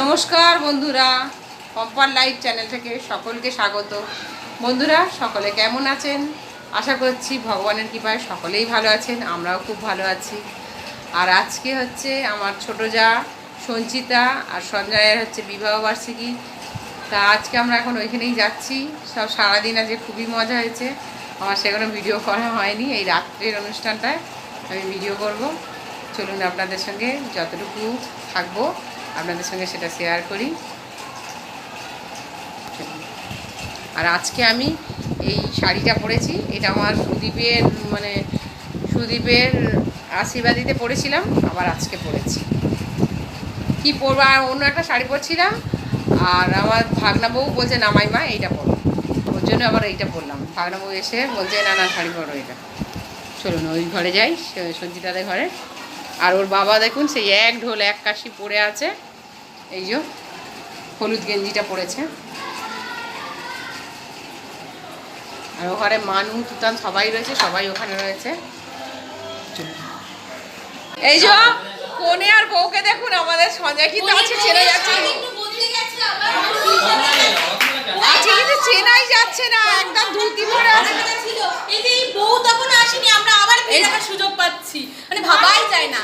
নমস্কার বন্ধুরা পম্পার live channel থেকে সকলকে স্বাগত। বন্ধুরা, সকলে কেমন আছেন? আশা করছি ভগবানের কৃপায় সকলেই ভালো আছেন, আমরাও খুব ভালো আছি। আর আজকে হচ্ছে আমার ছোট যা, সঞ্চিতা আর সঞ্জয়ের হচ্ছে বিবাহবার্ষিকী তা আজকে আমরা এখন ওইখানেই যাচ্ছি। সব সারাদিন আজকে খুবই মজা হয়েছে। আমার সেখানে ভিডিও করা হয়নি, এই রাত্রের অনুষ্ঠানটায় আমি ভিডিও করব। চলুন আপনাদের সঙ্গে যতটুকু থাকব। আপনাদের সঙ্গে সেটা শেয়ার করি। আর আজকে আমি এই শাড়িটা পরেছি, এটা আমার সুদীপের মানে সুদীপের আশীর্বাদিতে পরেছিলাম, আবার আজকে পরেছি। কি পরবো? আর অন্য একটা শাড়ি পরছিলাম, আর আমার ভাগনা বউ বলছে নামাই মা, এইটা পরো। ওর জন্য আবার এইটা পরলাম। ভাগনা বউ এসে বলছে, না না, শাড়ি পরো এটা। চলুন, ওই ঘরে যাই, স- সঞ্চিতাদের ঘরে। আর ওর বাবা দেখুন সেই এক ঢোল এক কাশি পরে আছে। এই যে হলুদ গেঞ্জিটা পরেছে আর ওখানে মানু তুতান সবাই রয়েছে সবাই ওখানে রয়েছে। এই যে কোনে আর বউকে দেখুন আমাদের সঞ্জয় কিন্তু আছে চেনা যাচ্ছে। কিন্তু চেনাই যাচ্ছে না একদম ধুতি পরে আছে। এই যে বউ তখন আসেনি আমরা আবার ফিরে সুযোগ পাচ্ছি। ভাবাই যায় না।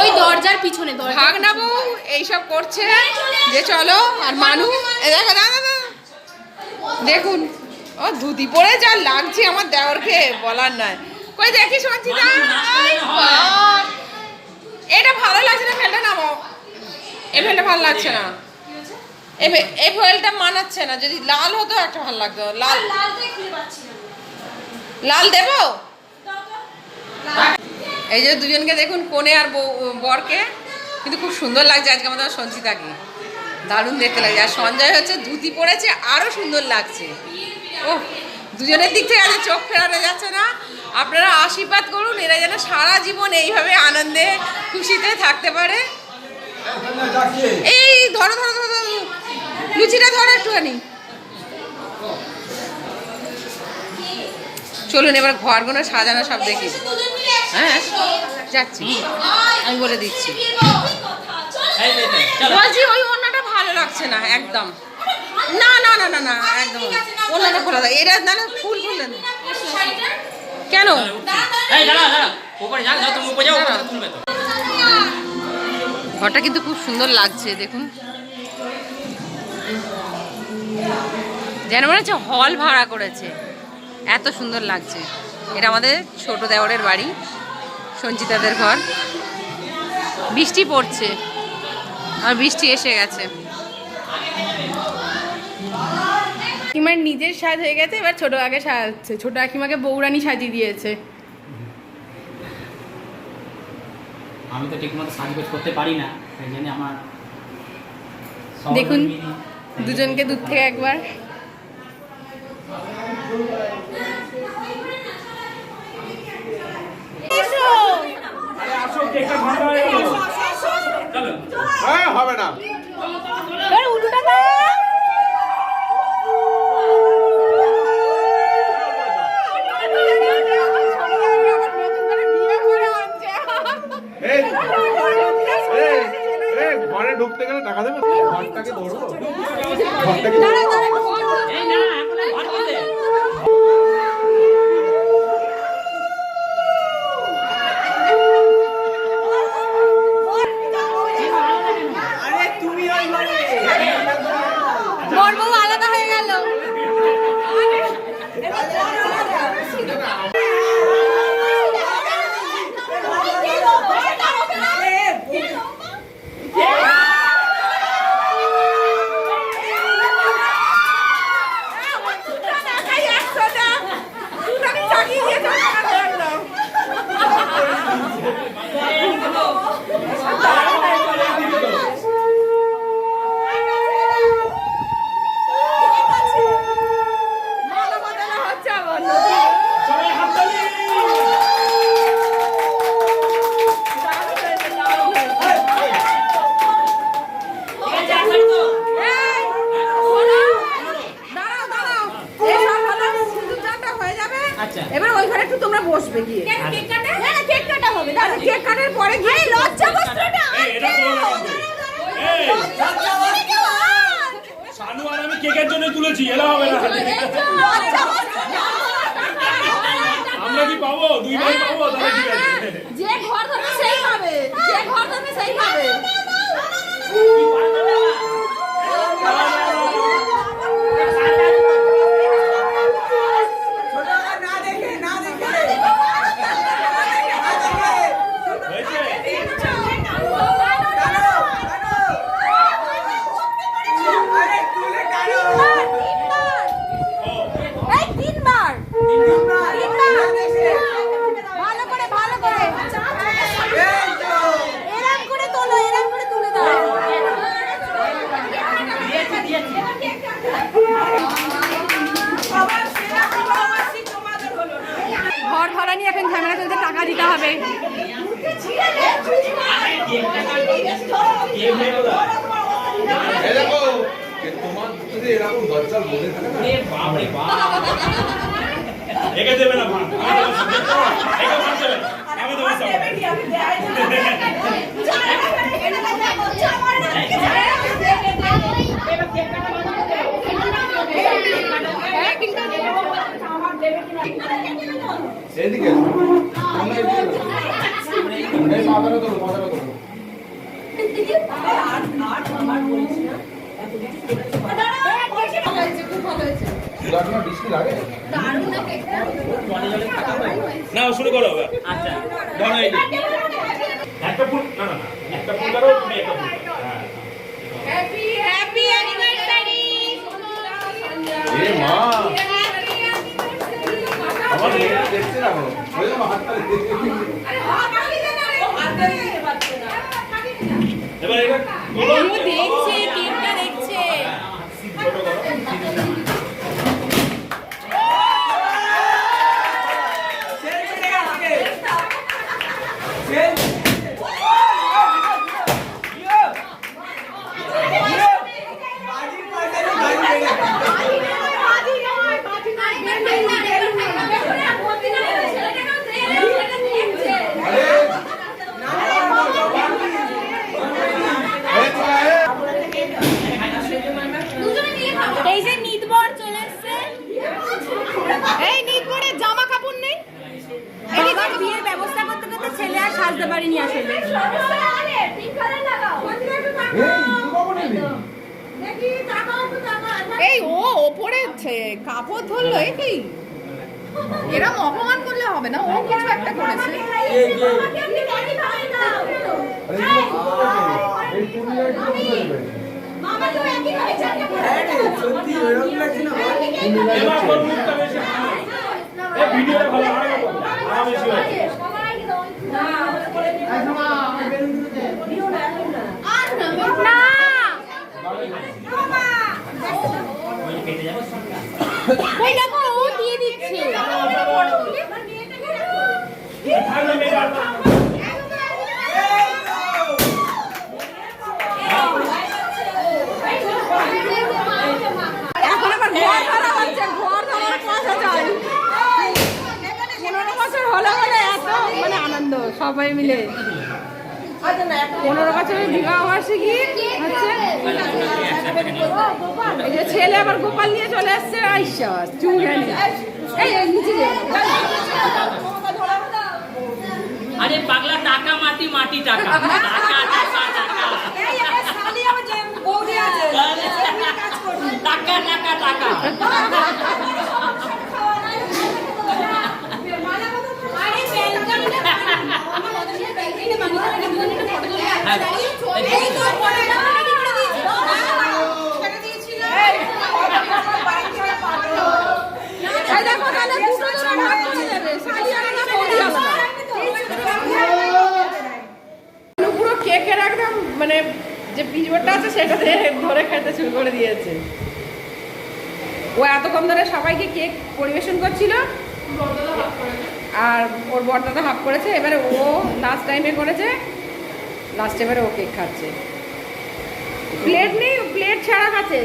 ওই দরজার পিছনে ভাগনা বউ এইসব করছে। যে চলো আর মানু দেখো না দেখুন ও ধুতি পরে যা লাগছে আমার দেওরকে বলার নয়। কই দেখি সঞ্চিতা? এটা ভালো লাগছে না ফেলটা? নামো এ ফেলটা ভালো লাগছে না। এ ফেলটা মানাচ্ছে না। যদি লাল হতো একটা ভালো লাগতো। লাল লাল দেবো? এই যে দুজনকে দেখুন কোণে আর বরকে। কিন্তু খুব সুন্দর লাগছে আজকে আমাদের সঞ্চিতাকে। দারুণ দেখতে লাগছে। আর সঞ্জয় হচ্ছে ধুতি পরেছে আরও সুন্দর লাগছে। ও দুজনের দিক থেকে আজ চোখ ফেরানো যাচ্ছে না। আপনারা আশীর্বাদ করুন, এরা যেন সারা জীবন এইভাবে আনন্দে, খুশিতে থাকতে পারে। এই, ধরো ধরো ধরো ধরো। লুচিটা ধরো একটুখানি। চলুন এবার ঘরগুলো সাজানো সব দেখি। হ্যাঁ যাচ্ছি। আমি বলে দিচ্ছি। বলছি ওই অন্যটা ভালো লাগছে না একদম। না না না না না একদম। অন্যটা খোলা দাও এটা না ফুল ফুল। কেন? ঘরটা কিন্তু খুব সুন্দর লাগছে দেখুন। যেন মনে হচ্ছে হল ভাড়া করেছে। এত সুন্দর লাগছে। এটা আমাদের ছোট দেওরের বাড়ি সঞ্চিতাদের ঘর। বৃষ্টি পড়ছে আর বৃষ্টি এসে গেছে। কাকিমার নিজের সাজ হয়ে গেছে এবার ছোট আগে সাজাচ্ছে ছোট কাকিমাকে বৌরানি সাজিয়ে দিয়েছে। আমি তো ঠিকমতো সাজগোজ করতে পারি না সেই জন্য আমার দেখুন, দুজনকে দূর থেকে একবার। কি পাবো দুই ভাই পাবো তাহলে ঠিক আছে যে ঘর ধরবে সেই পাবে যে ঘর ধরবে সেই পাবে হয়েছে এই তিনবার ভালো করে ভালো করে এরম করে তোলো এরম করে তুলে দাও ভাড়া নিয়ে এখন ঝামেলা চলছে টাকা দিতে হবে। এই এদিকে না শুরু করো আচ্ছা ধরো এই একটা ফুল না না একটা ফুল করো একটা ফুল হ্যাঁ। হ্যাপি হ্যাপি অ্যানিভার্সারি দেখছে। এবার এটা তোলো। দেখছে কেকটা দেখছে ছোট করো। আরে এই চলে আয়। এই যে নিতবর চলে এসছে এই নিট পরে জামা কাপড় নেই বাবার বিয়ের ব্যবস্থা করতে করতে ছেলে আর সাজতে পারিনি আসলে। এই, ও ওপরেছে কাপড় ধরলো এই কি? এরম অপমান করলে হবে না? ও কিছু একটা করেছে। ভিডিওটা ভালো আরও ভালো। আরও বেশি হয়েছে। ওই দেখো ও দিয়ে দিচ্ছে ঠান্ডা মেরে আর না। এখন আবার ঘর ধরা হচ্ছে ঘর ধরার পয়সা চাই পনেরো বছর হলে হলে এত মানে আনন্দ সবাই মিলে। পনেরো বছরের বিবাহ বার্ষিকী হচ্ছে। ছেলে আবার গোপাল নিয়ে চলে আসছে আইসা চুমে এই এই নিচে আরে পাগলা টাকা মাটি মাটি টাকা। টাকা টাকা টাকা টাকা টাকা টাকা এই তো পড়াটা রেডি করে দিয়েছি এই দেখো তাহলে দুটো জোড়া ভাগ করে যাবে শাড়ি আলাদা বৌদি আলাদা পুরো কেকের একদম মানে যে পিজবোর্ডটা আছে সেটাতে ধরে খেতে শুরু করে দিয়েছে। ও এতক্ষণ ধরে সবাইকে কেক পরিবেশন করছিল। আর ওর বর্দাদা হাফ করেছে, এবারে ও লাস্ট টাইমে করেছে লাস্ট এবারে ও কেক খাচ্ছে। প্লেট নেই প্লেট ছাড়া খাচ্ছে।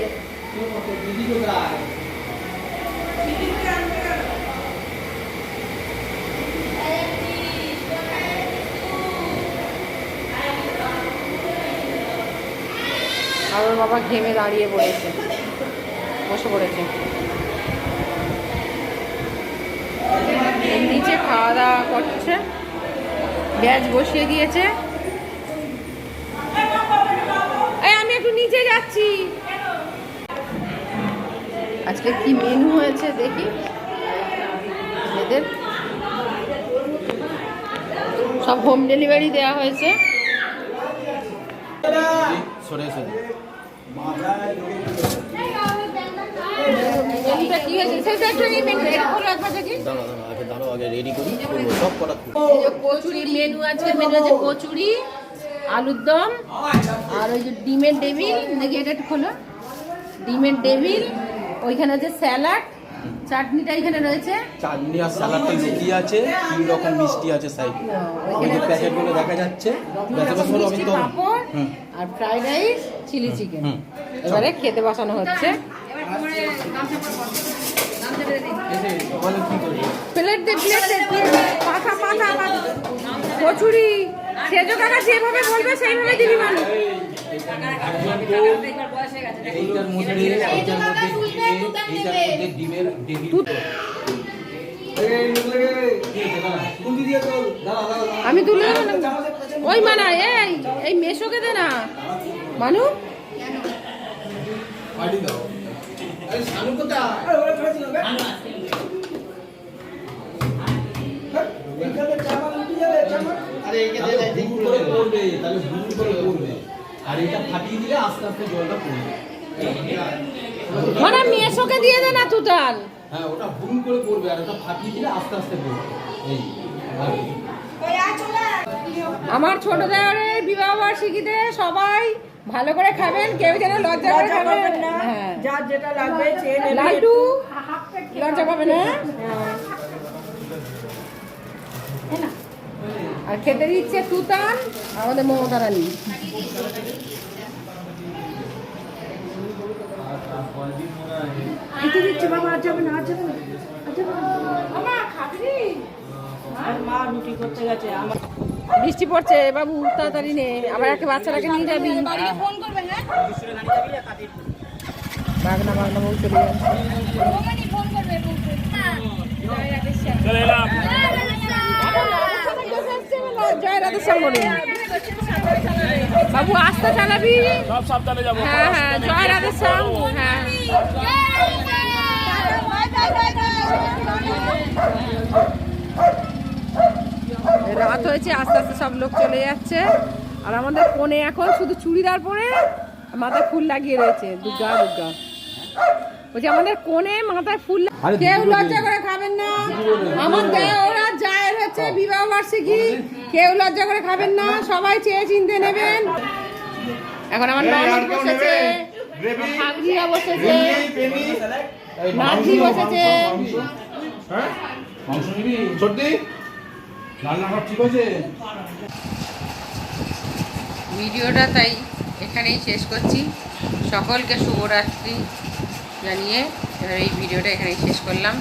আর ওর বাবা ঘেমে দাঁড়িয়ে পড়েছে। বসে পড়েছে এর নিচে খাওয়া দাওয়া করছে। গ্যাস বসিয়ে দিয়েছে। আমি একটু নিচে যাচ্ছি। আজকে কি মেনু হয়েছে দেখি। সব হোম ডেলিভারি দেওয়া হয়েছে। সরে এসে। মেনুটা কি হয়েছে সেটা একটু এই মেনু এটা একবার দেখি। দাঁড়া দাঁড়া আগে দাঁড়াও আগে রেডি করি করব সব করা কচুরি মেনু আছে মেনু আছে কচুরি আলুর দম আর ওই যে ডিমের ডেভিল দেখি এটা একটু খোলো। ডিমের ডেভিল ওইখানে আছে স্যালাড চাটনিটা এখানে রয়েছে। চাটনি আর স্যালাডটা লুকিয়ে আছে তিন রকম মিষ্টি আছে সাইডে ওই যে প্যাকেটগুলো দেখা যাচ্ছে। ব্যাচেলার পাঁপড়। আর ফ্রাইড রাইস চিলি। চিকেন। এবারে খেতে বসানো হচ্ছে। প্লেট দে প্লেট দে পাতা পাতা পাতা কচুরি। সেজো কাকা যেভাবে বলবে, সেইভাবে দিবি মানুষ। এইটার মধ্যে দে মানু পড়বে তাহলে ভুল করে পড়বে। আর এটা ফাটিয়ে দিলে আস্তে আস্তে জলটা পড়বে। মানে মেশোকে দিয়ে দে না তুতান হ্যাঁ ওটা ভুল করে পড়বে আর ওটা ফাটিয়ে দিলে আস্তে আস্তে পড়বে। এই আমার ছোট দেওয়ারের বিবাহ বার্ষিকীতে সবাই ভালো করে খাবেন কেউ যেন লজ্জা করে খাবেন। না। হ্যাঁ। যার যেটা লাগবে চেয়ে নেবে। লাড্ডু? লজ্জা পাবে না? আর খেতে দিচ্ছে তুতান আমাদের মমতা রানী। খেতে দিচ্ছে বাবা আর যাবে না আর যাবে না আর যাবে না। মা রুটি করতে গেছে আমার বৃষ্টি পড়ছে বাবু তাড়াতাড়ি নে আবার একটা বাচ্চাটাকে নিয়ে যাবি বাড়িতে ফোন করবে হ্যাঁ বাগনা বাগনা বউ চলে হ্যাঁ বাবু আস্তে চালাবি সব সাবধানে যাব হ্যাঁ হ্যাঁ জয় রাধা শ্যাম হ্যাঁ রাত হয়েছে আস্তে আস্তে সব লোক চলে যাচ্ছে। আর আমাদের কোণে এখন শুধু চুড়িদার পরে মাথায় ফুল লাগিয়ে রয়েছে দুর্গা দুর্গা। বলছি আমাদের কোণে মাথায় ফুল কেউ লজ্জা করে খাবেন না। আমার ওরা জায়ের হচ্ছে বিবাহ বার্ষিকী। কেউ লজ্জা করে খাবেন না সবাই চেয়ে চিনতে নেবেন। এখন আমার ননদ বসেছে। ভাগ্নিরা বসেছে। নাতি বসেছে। হ্যাঁ? ভিডিওটা তাই এখানেই শেষ করছি। সকলকে শুভরাত্রি জানিয়ে এই ভিডিওটা এখানেই শেষ করলাম।